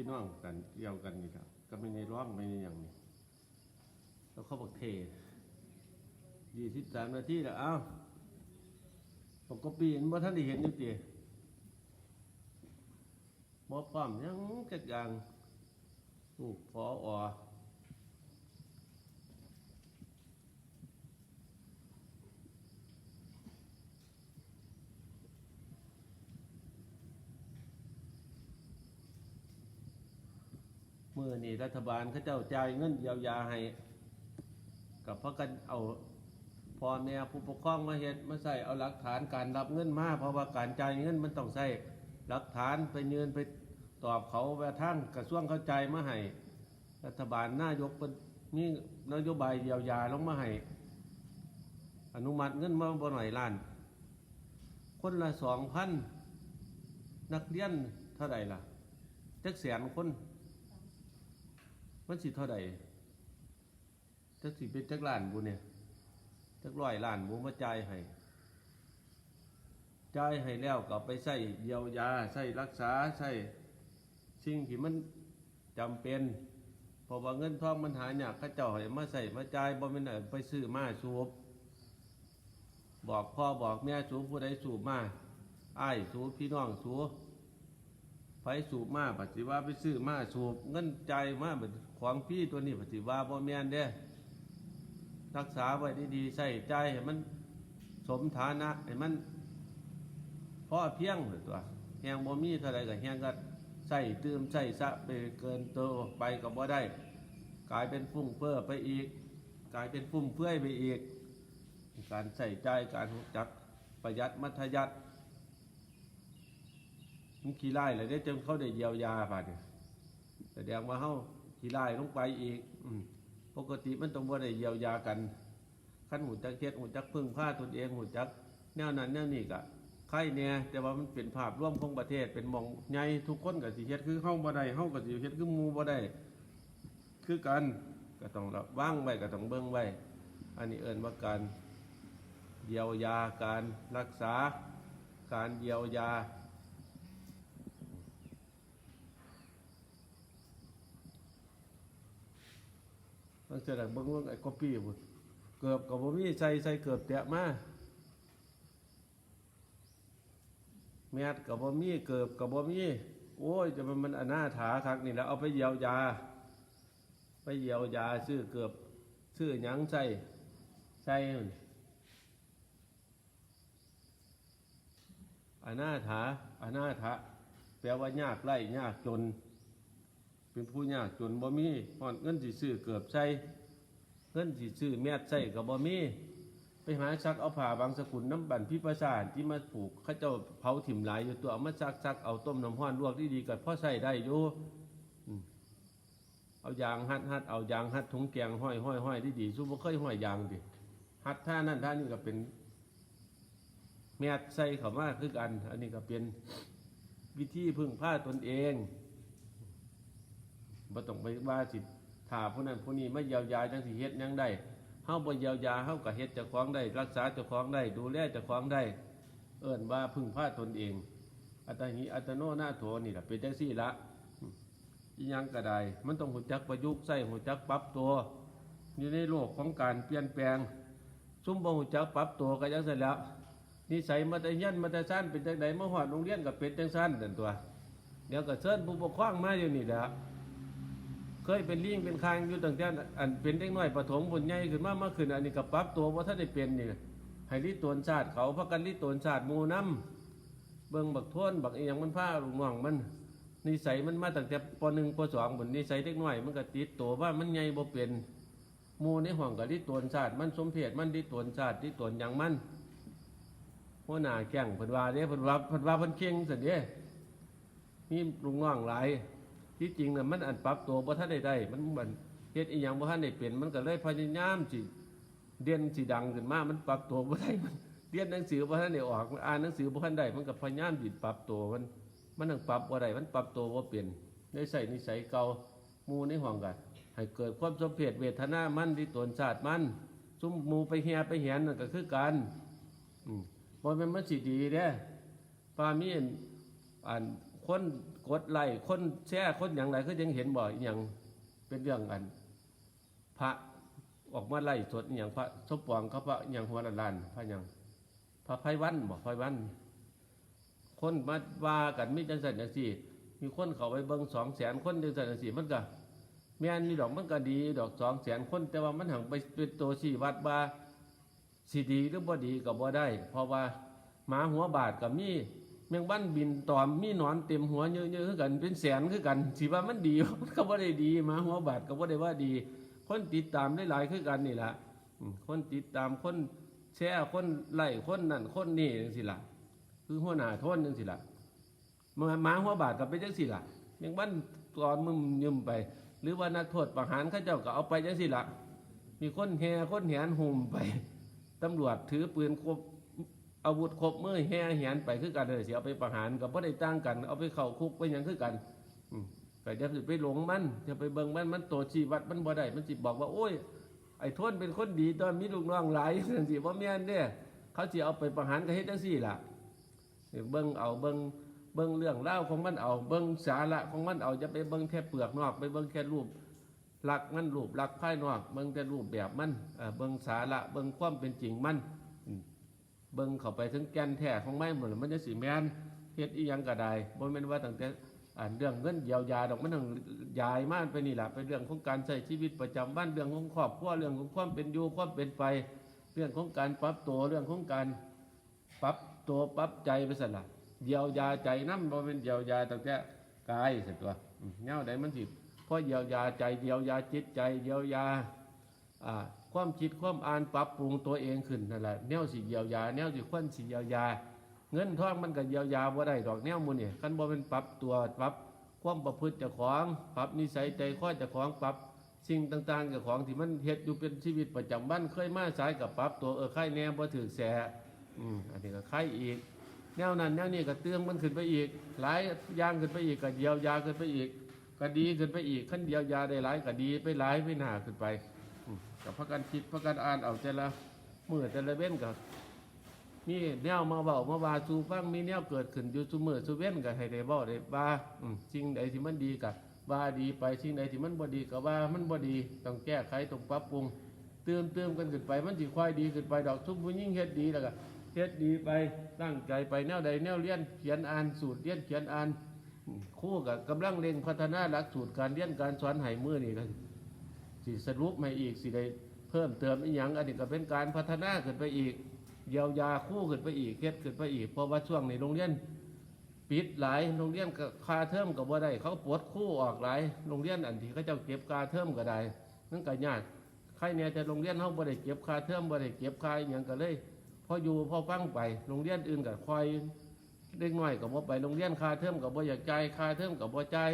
พี่น้องกันเกี่ยวกันนี่ครับก็ไม่ในร้องไม่ในอย่างนี้แล้วเขาบอกเทยี่สิบสามนาทีแล้วเอ้าผมก็ปีนว่าท่านได้เห็นอยู่ตีบอพร้อมยังจัดอย่างลูกพออ เมื่อนี่รัฐบาลเขาเจ้าจ่ายเงินเยียวยาให้กับพรากันเอาพอแม่ผู้ปกครองมาเฮ็ดมาใส่เอาหลักฐานการรับเงินมาเพราะว่าการจ่ายเงินมันต้องใส่หลักฐานไปเยืนไปตอบเขาแว่ทั้งกระทรวงเข้าใจมาให้รัฐบาลนายกเป็นมีนโยบายเยียวยาลงมาให้อนุมัติเงินมาบ่หน่อยล้าน คนละสองพันนักเรียนเท่าไหร่ล่ะจักแสนคน มันสิเท่าไหร่จักสิเป็นจักล้านบุเนี่ยจักร้อยล้านบุมาจ่ายให้จ่ายให้แล้วก็ไปใส่เยียวยาใส่รักษาใส่สิ่งที่มันจำเป็นเพราะว่าเงินทองมันหายากเข้าเจ้าให้มาใส่มาจ่ายบ่แม่นเอาไปซื้อมาสูบบอกพ่อบอกแม่สูบผู้ใดสูบมาไอ้สูบพี่น้องสูบ ไฟสูบมาปฏิว่าไปซื้อมาสูบเงินใจมาเป็นของพี่ตัวนี้ปฏิว่าบ่แม่นเด้รักษาไว้ดีๆใส่ใจให้มันสมฐานะให้มันพ่อเพียงเถอตัวแหงบ่มีเท่าไรก็แหงก็ใส่เตื่มใส่สะไปเกินตัวไปก็บ่ได้ กลายเป็นฟุ้งเฟ้อไปอีก กลายเป็นฟุ่มเฟือยไปอีก การใส่ใจการรู้จักประหยัดมัธยัติ มันขี้ไล่เลยได้จนเขาได้เยียวยาป่ะเนี่ยแสดงว่าเขาขี้ไล่ลงไปอีก อืปกติมันต้องบ่ได้เยียวยากันขั้นหูจักเฮ็ดหูจักพึ่งผ้าตนเองหูจักแนวนั้นแนวนี้ก็ใครเนี่ยแต่ว่ามันเป็นภาพร่วมของประเทศเป็นมองใหญ่ทุกคนก็สิเฮ็ดคือเฮาบ่ได้เฮาก็สิเฮ็ดคือมูบ่ได้คือกันก็ต้องระวังไว้ก็ต้องเบิ่งไว้ อันนี้เอิ้นว่าการเยียวยาการรักษา การเยียวยา ตั้งแต่ดังเบิ่งว่าไอ้ก๊อปปี้บุเกือบกับบ่มีใส่ใส่เกือบแตะมาแมทกับบ่มีเกือบกับบ่มีโอ้ยจะมันมันอนาถาคักนี่แล้วเอาไปเยียวยา ไปเยียวยาซื้อเกือบซื้อหยังใส่ใส่อันอนาถาอนาถาแปลว่ายากไร่ยากจน เป็นผู้ยากจนบ่มีฮอดเงินสิซื้อเกือบใส่เงินสิซื้อแมทใส่ก็บ่มีไปหาซักเอาผ้าบางสกุลน้ำบันพิประสานที่มาผูกเขาเจ้าเผาถิ่มหลายอยู่ตัวเอามาซักซักเอาต้มน้ำร้อนลวกที่ดีๆก็พอใส่ได้อยู่เอายางหัดหัดเอายางหัดถุงแกงห้อยห้อยห้อยที่ดีๆสู้บ่เคยห้อยยางดิหัดท่านั่นท่านี่ก็เป็นแมทใส่เข้ามาคือกัน อันนี้ก็เป็นวิธีพึ่งผ้าตนเอง บ่ต้องไปว่าสิถ้าผู้นั้นผู้นี้ไม่เยียวยาจังสิเฮ็ดยังได้เฮาบ่เยียวยาเฮาก็เฮ็ดเจ้าของได้ รักษาเจ้าของได้ ดูแลเจ้าของได้ เอิ้นว่าพึ่งพาตนเอง อัตหิอัตโนนาโถนี่ล่ะเป็นจังซี่ละยังก็ได้ มันต้องรู้จักประยุกต์ใช้รู้จักปรับตัวอยู่ในโลกของการเปลี่ยนแปลงซุ่มบ่รู้จักปรับตัวก็จังซั่นแล้วนิสัยมาแต่ยันมาแต่ซ่นเป็นจังไดมาฮอดโรงเรียนก็เป็นจังซั่นนั่นตัว เดี๋ยวก็เชิญผู้ปกครองมาอยู่นี่แหละ ยเป็นลิงเป็นคางอยู่ตั้งแต่อันเป็นเด็กน้อยประถมบุญใหญ่ขึ้นมาเมื่อคืนอันนี้กับปรับตัวว่าถ้าได้เป็นนี่ให้ลิตวนชาติเขาพักกันลิตวนชาติมูน้ำเบิ่งบักท้วนบักอียงมันผ้าลุงน้องมันนิสัยมันมาตั้งแต่ปหนึ่งปสองบุญนิสัยเด็กน้อย มันก็ติดตัวว่ามันใหญ่บ่เป็นมูในห้องกับลิตวนชาติ มันสมเพศมันลิตวนชาติลิตวนหยังมันหัวหน้าแก่งเพิ่นว่าเด้เพิ่นว่าเพิ่นว่าพิ่นเก่งสิเด้มีลุงน้องหลาย ที่จริงน่ะมันอันปรับตัวบ่ทันได้ได้มันมันเฮ็ดอีหยังบ่ทันได้เป็นมันก็เลยพยายามสิเรียนสิดังขึ้นมา มันปรับตัวบ่ได้มันเรียนหนังสือบ่ทันได้ออกอ่านหนังสือบ่ทันได้มันก็พยายามสิปรับตัวมัน มันต้องปรับบ่ได้มันปรับตัวบ่เป็นได้ใส่นิสัยเก่าหมู่ในห้องกันให้เกิดความสมเพชเวทนามันที่ตนชาติมันซุ่มหมู่ไปเฮียไปเหียนนั่นก็คือกันอืมบ่แม่นมันสิดีเด้ป้ามีอันอันคน กดไล่คนแช่คนอย่างไรก็ยังเห็นบ่อยอย่างเป็นเรื่องกัน พระออกมาไล่สดอย่างพระสมปองเขาพระอย่างหัวละลานพระหยังพระไพวันบอกไพวันคนมาว่ากันมีจังสันจังสี่ มีคนเขาไปเบิ่งสองแสนคนจังสันจังสี่มันก็แม่นนี่ดอกมันก็ดี ดอกสองแสนคน แต่ว่ามันหังไปเป็นตัวชี้วัดว่าสิดีหรือบ่ดีก็บ่ได้ เพราะว่าหมาหัวบาดกับมี แมงบ้านบินตอมมีหนอนเต็มหัวเยอะๆคือกัน เป็นแสนคือกันสิว่ามันดีมันก็บ่ได้ดีมาหัวบาดก็บ่ได้ว่าดี คนติดตามได้หลายคือกันนี่แหละคนติดตามคนแชร์คนไล่คนนั่นคนนี่จังซี่ล่ะ คือหัวหน้าทนจังซี่ล่ะมาหมาหัวบาดก็เป็นจังซี่ล่ะยังบ้านตอนมึมยืมไป หรือว่านักโทษประหารเขาเจ้าก็เอาไปจังซี่ล่ะมีคนแห่คนแหนหุ่มไปตำรวจถือปืนครบ อาวุธครบมือแห่แหนไปคือกันเลยเสิเอาไปประหารก็บ่ได้ต่างกัน เอาไปเข้าคุกไปยังคือกันอืมก็จะไปหลงมันจะไปเบิ่งมันมันโตชีวัดมันบ่ได้มันสิบอกว่าโอ้ยไอ้ทวนเป็นคนดีตอนมีลูกน้องหลายจังซี่บ่แม่นเด้เขาสิเอาไปประหารก็เฮ็ดจังซี่ล่ะเบิ่งเอาเบิ่งเบิ่งเรื่องเล่าของมันเอาเบิ่งสาระของมันเอาจะไปเบิ่งแค่เปลือกนอกไปเบิ่งแค่รูปลักมันรูปหลักษณ์ภายนอกเบิ่งแต่รูปแบบมันเบิ่งสาระเบิ่งความเป็นจริงมัน เบิ่งเข้าไปถึงแก่นแท้ของไมันหมดมันจะสิแมนเฮ็ดอีหยังก็ได้บ่แม่นว่าตั้งแต่อ่าเรื่องเงินเยียวยาดอกมันต้องยายมากไปนี่แหละเป็นเรื่องของการใช้ชีวิตประจำวันเรื่องของครอบครัวเรื่องของความเป็นอยู่ความเป็นไป เรื่องของการปรับตัวเรื่องของการปรับตัวปรับใจไปสั่นละเยียวยาใจน้ำบ่เป็นเยียวยาตั้งแต่กายสิตัวอืมแนวใดมันสิเพราะเยียวยาใจเยียวยาจิตใจเยียวยาอ่า ความคิดความอ่านปรับปรุงตัวเองขึ้นนั่นแหละแนวสิเยียวยา แนวสิควรสิเยียวยา เงินทองมันก็เยียวยาบ่ได้ดอกแนวมูนี่คันบ่เป็นปรับตัวปรับความประพฤติเจ้าของปรับนิสัยใจคอเจ้าของปรับสิ่งต่างๆเจ้าของที่มันเฮ็ดอยู่เป็นชีวิตประจำวันเคยมาสายกับปรับตัวเออไข่แน่บ่ถือแสอืมอันนี้ก็ไข่อีก แนวนั้นแนวนี้ก็เตืองมันขึ้นไปอีก หลายอย่างขึ้นไปอีกก็เยียวยาขึ้นไปอีกก็ดีขึ้นไปอีกขั้นเยียวยาได้หลายก็ดีไปหลายไปหนาขึ้นไป กับพักกันคิดพักกันอ่านเอาแต่ละมือแต่ละเว้นกับมีแนวมาเบามาว่าสูฟังมีแนวเกิดขึ้นอยู่ซุมือซุเว้นก็ให้ได้เว้าได้ว่าสิ่งใดที่มันดีก็ว่าดีไปสิ่งใดที่มันบ่ดีก็ว่ามันบ่ดีต้องแก้ไขต้องปรับปรุงเติมเติมกันขึ้นไปมันสิค่อยดีขึ้นไปดอกทุกผู้ยิ่งเฮ็ดดีแล้วก็เฮ็ดดีไปตั้งใจไปแนวใดแนวเรียนเขียนอ่านสูตรเรียนเขียนอ่านคู่กับกำลังเร่งพัฒนาหลักสูตรการเรียนการสอนให้มือนี่ก็ สิสรุปให้อีกสิได้เพิ่มเติมอีหยังอันนี้ก็เป็นการพัฒนาขึ้นไปอีกเยียวยาคู่ขึ้นไปอีกเฮ็ดขึ้นไปอีก เพราะว่าช่วงในโรงเรียนปิดหลายโรงเรียนก็คาเทอมก็บ่ได้เขาปลดคู่ออกหลายโรงเรียนอันที่เขาจ้าเก็บคาเทอมก็ได้นั่นก็ยากใครเนี่ยแต่โรงเรียนเขาบ่ได้เก็บคาเทอมบ่ได้เก็บคาอย่างก็เลยพออยู่พอฟังไปโรงเรียนอื่นก็คอยเล็กน้อยก็บ่ไปโรงเรียนคาเทอมก็บ่อยากจ่ายคาเทอมก็บ่จ่าย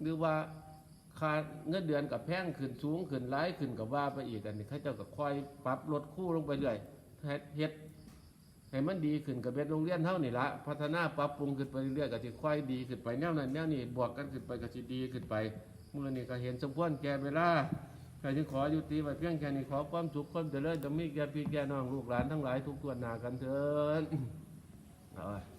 หรือว่า ค่าเงินเดือนกับแพงขึ้นสูงขึ้นหลายขึ้นกับว่าไปอีกอันนี้เขาเจ้าก็คอยปรับลดคู่ลงไปเรื่อยเฮ็ดเฮ็ดให้มันดีขึ้นกับเป็นโรงเรียนเท่านี่ละพัฒนาปรับปรุงขึ้นไปเรื่อยๆก็จะค่อยดีขึ้นไปแนวนั้นแนวนี้บวกกันขึ้นไปก็จะดีขึ้นไปเมื่อนี้ก็เห็นสมควรแก่เวลาใครจึงขออยู่ตีไว้เพียงแค่นี้ขอความสุขความเจริญจะมีแก่พี่แก่น้องลูกหลานทั้งหลายทุกตัวหนากันเถิดเอาไว้